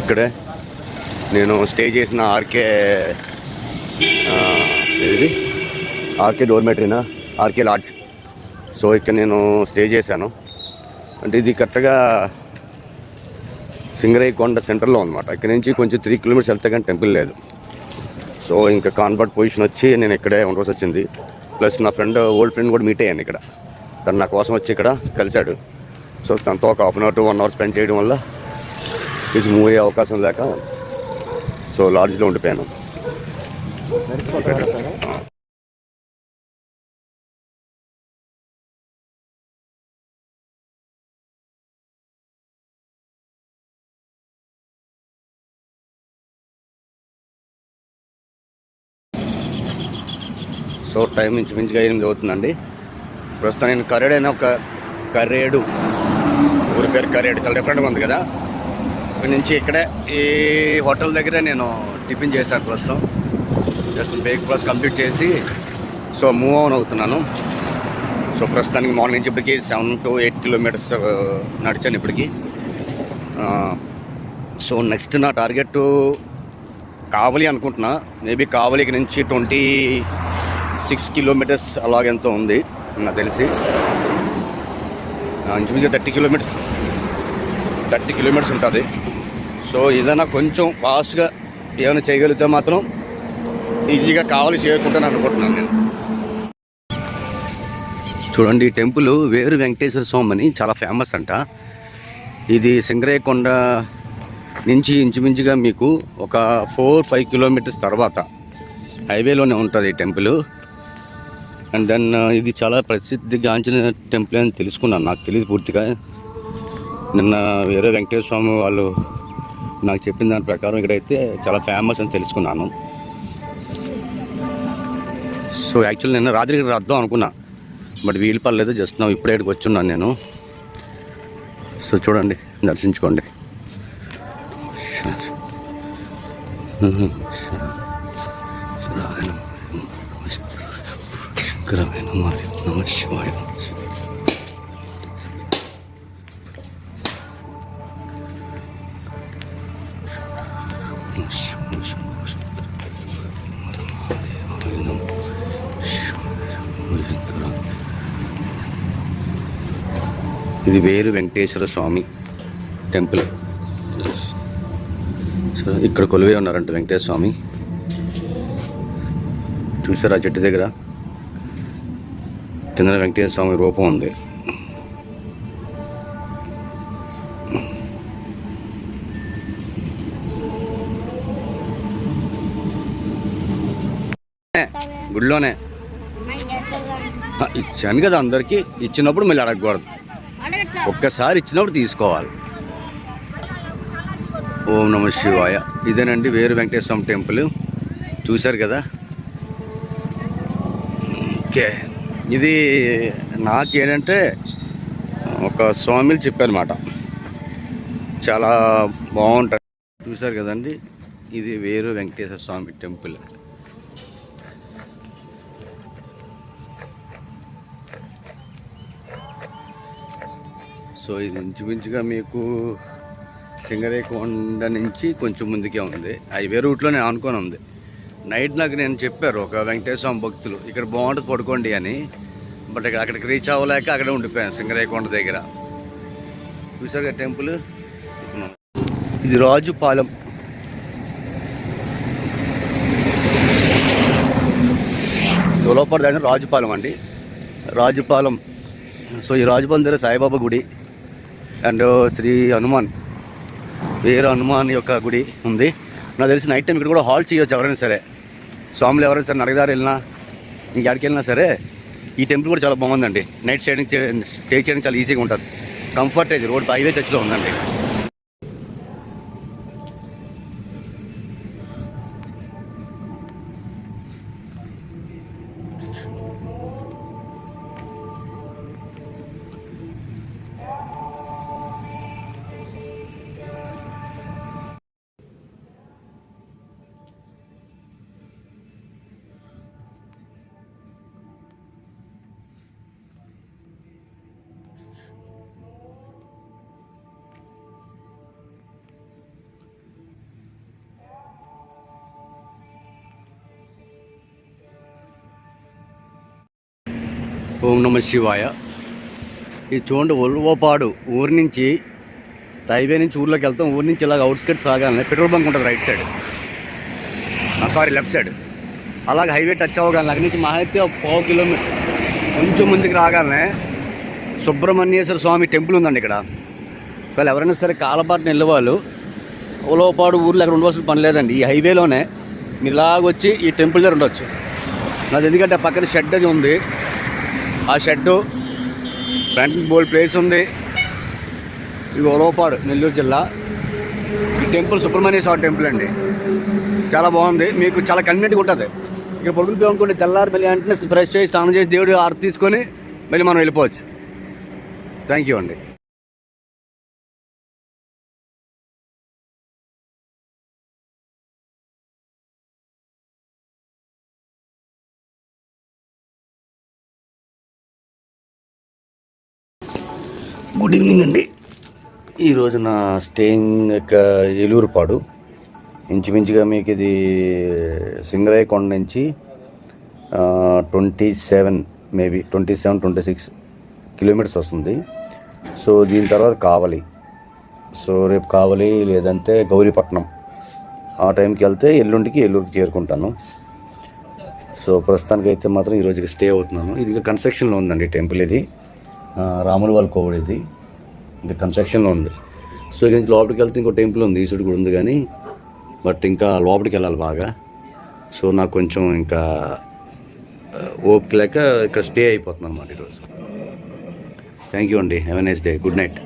ఇక్కడే. నేను స్టే చేసిన ఆర్కే ఇది ఆర్కే డోర్మెటరీనా? ఆర్కే లాడ్జ్ సో ఇక్కడ నేను స్టే చేశాను. అంటే ఇది కరెక్ట్గా సింగరై కొండ సెంటర్లో అనమాట ఇక్కడ నుంచి కొంచెం త్రీ కిలోమీటర్స్ వెళ్తే కానీ టెంపుల్ లేదు. సో ఇంకా కాన్వర్ట్ పొజిషన్ వచ్చి నేను ఇక్కడే ఉండవలసి వచ్చింది. ప్లస్ నా ఫ్రెండ్ ఓల్డ్ ఫ్రెండ్ కూడా మీట్ అయ్యాను ఇక్కడ. తను నా కోసం వచ్చి ఇక్కడ కలిశాడు. సో తనతో ఒక half an hour to one hour spend చేయడం వల్ల ఇది మూవ్ అయ్యే అవకాశం లేక సో లాడ్జ్లో ఉండిపోయాను. సో టైం ఇంచుమించుగా ఎనిమిది అవుతుందండి. ప్రస్తుతం నేను కరేడు అనే ఒక కరేడు ఊరి పేరు కరేడు చాలా డిఫరెంట్గా ఉంది కదా. ఇక్కడ నుంచి ఇక్కడే ఈ హోటల్ దగ్గరే నేను టిఫిన్ చేశాను ప్రస్తుతం. జస్ట్ బ్రేక్ఫాస్ట్ కంప్లీట్ చేసి సో మూవ్ అవున్ అవుతున్నాను. సో ప్రస్తుతానికి మార్నింగ్ నుంచి ఇప్పటికి సెవెన్ టు ఎయిట్ కిలోమీటర్స్ నడిచాను ఇప్పటికి. సో నెక్స్ట్ నా టార్గెట్ కావలి అనుకుంటున్నా. మేబీ కావలికి నుంచి ట్వంటీ సిక్స్ కిలోమీటర్స్ అలాగెంతో ఉంది నాకు తెలిసి. ఇంచుమించు థర్టీ కిలోమీటర్స్ థర్టీ కిలోమీటర్స్ ఉంటుంది. సో ఏదైనా కొంచెం ఫాస్ట్గా ఏమైనా చేయగలిగితే మాత్రం ఈజీగా కావాలి చేరుకుంటాను అనుకుంటున్నాను నేను. చూడండి ఈ టెంపుల్ వేరు వెంకటేశ్వర స్వామి అని చాలా ఫేమస్ అంట. ఇది సింగరేకొండ నుంచి ఇంచుమించుగా మీకు ఒక ఫోర్ ఫైవ్ కిలోమీటర్స్ తర్వాత హైవేలోనే ఉంటుంది ఈ టెంపుల్. అండ్ దెన్ uh, ఇది చాలా ప్రసిద్ధిగాంచిన టెంపుల్ అని తెలుసుకున్నాను నాకు తెలియదు పూర్తిగా. నిన్న వేరే వెంకటేశ్వర స్వామి వాళ్ళు నాకు చెప్పిన దాని ప్రకారం ఇక్కడైతే చాలా ఫేమస్ అని తెలుసుకున్నాను సో యాక్చువల్ నిన్న రాత్రి ఇక్కడ వద్దాం అనుకున్నా బట్ వీలు పర్లేదు జస్ట్ నా ఇప్పుడే ఇక్కడికి వచ్చున్నాను నేను సో చూడండి దర్శించుకోండి శంకరమైన నమ నమ శివాయ ఇది వేరు వెంకటేశ్వర స్వామి టెంపుల్. సో ఇక్కడ కొలువే ఉన్నారంట వెంకటేశ్వర స్వామి. చూసారా చెట్టు దగ్గర? కింద వెంకటేశ్వర స్వామి రూపం ఉంది. గుడిలోనే. ఇచ్చాను కదా అందరికీ. ఇచ్చినప్పుడు మళ్ళీ అడగకూడదు. ఒక్కసారి ఇచ్చినప్పుడు తీసుకోవాలి. ఓం నమ శివాయ. ఇదేనండి వేరు వెంకటేశ్వర టెంపుల్. చూశారు కదా? ఓకే. ఇది నాకేంటంటే ఒక స్వామిలు చెప్పారన్నమాట. చాలా బాగుంటుంది. చూశారు కదండి? ఇది వేరు వెంకటేశ్వర స్వామి టెంపుల్. సో ఇది ఇంచుమించుగా మీకు సింగరేకొండ నుంచి కొంచెం ముందుకే ఉంది. హైవే రూట్లో నేను అనుకోని ఉంది. నైట్ నాకు నేను చెప్పారు ఒక వెంకటేశ్వర భక్తులు ఇక్కడ బాగుంటుంది పడుకోండి అని. బట్ ఇక్కడ అక్కడికి రీచ్ అవ్వలేక అక్కడే ఉండిపోయాను సింగరేకొండ దగ్గర. చూసారుగా టెంపుల్? ఇది రాజుపాలెం. లోపల దాని రాజుపాలెం అండి. రాజుపాలెం. సో ఈ రాజుపాలెం దగ్గర సాయిబాబా గుడి. అండ్ శ్రీ హనుమాన్ వీర హనుమాన్ యొక్క గుడి ఉంది. నాకు తెలిసి నైట్ టైం ఇక్కడ కూడా హాల్ చేయొచ్చు ఎవరైనా సరే. స్వాములు ఎవరైనా సరే నడకదారి వెళ్ళినా ఇంకెక్కడికి వెళ్ళినా సరే ఈ టెంపుల్ కూడా చాలా బాగుందండి. నైట్ స్టేడింగ్ స్టే చేయడం చాలా ఈజీగా ఉంటుంది. కంఫర్ట్ అయితే రోడ్ హైవే టచ్లో ఉందండి. ఓం నమ శివాయ. ఇది చూడండి ఒల్వోపాడు ఊరి నుంచి హైవే నుంచి ఊర్లోకి వెళ్తాం. ఊరి నుంచి ఇలాగ అవుట్స్కట్ సాగాలని పెట్రోల్ బంక్ ఉంటుంది right side. Sorry left side. అలాగే హైవే టచ్ అవ్వగానే అక్కడి నుంచి మహా అయితే పావు కిలోమీటర్ కొంచెం ముందుకు రాగానే సుబ్రహ్మణ్యేశ్వర స్వామి టెంపుల్ ఉందండి ఇక్కడ. ఒకవేళ ఎవరైనా సరే కాలపాటు వెళ్ళేవాళ్ళు ఉలవపాడు ఊర్లో అక్కడ ఉండవలసిన పని లేదండి. ఈ హైవేలోనే మీరు ఇలాగొచ్చి ఈ టెంపుల్ దగ్గర ఉండొచ్చు. నాది ఎందుకంటే ఆ పక్కన షెడ్ అది ఉంది. ఆ షెడ్డు. ఫ్రంట్ బోల్ ప్లేస్ ఉంది. ఇది ఉలవపాడు నెల్లూరు జిల్లా. ఈ టెంపుల్ సుబ్రహ్మణ్య స్వామి టెంపుల్ అండి. చాలా బాగుంది. మీకు చాలా కన్వీనెంట్గా ఉంటుంది. ఇక్కడ పొడుగులు పోనుకోండి తెల్లారి మళ్ళీ వెంటనే ఫ్రెష్ చేసి స్నానం చేసి దేవుడు ఆరు తీసుకొని మళ్ళీ మనం వెళ్ళిపోవచ్చు. థ్యాంక్ యూ అండి. గుడ్ ఈవినింగ్ అండి. ఈరోజు నా స్టేయింగ్ యొక్క ఏలూరుపాడు ఇంచుమించుగా మీకు ఇది సింగరాయకొండ నుంచి twenty seven maybe twenty seven twenty six kilometres వస్తుంది. సో దీని తర్వాత కావలి. సో రేపు కావలి లేదంటే గౌరీపట్నం. ఆ టైంకి వెళ్తే ఎల్లుండికి ఎల్లూరుకి చేరుకుంటాను. సో ప్రస్తుతానికి అయితే మాత్రం ఈరోజుకి స్టే అవుతున్నాను. ఇది కన్స్ట్రక్షన్లో ఉందండి టెంపుల్ ఇది. రాముల వాళ్ళ కోవిడ్ ఇది. ఇంకా కన్స్ట్రక్షన్లో ఉంది. సో ఇక నుంచి లోపలికి వెళ్తే ఇంకో టెంపుల్ ఉంది ఈసుడు కూడా ఉంది కానీ బట్ ఇంకా లోపలికి వెళ్ళాలి బాగా. సో నాకు కొంచెం ఇంకా ఓపిక లేక ఇక్కడ స్టే అయిపోతుంది అనమాట ఈరోజు. థ్యాంక్ యూ అండి. Have a nice day good night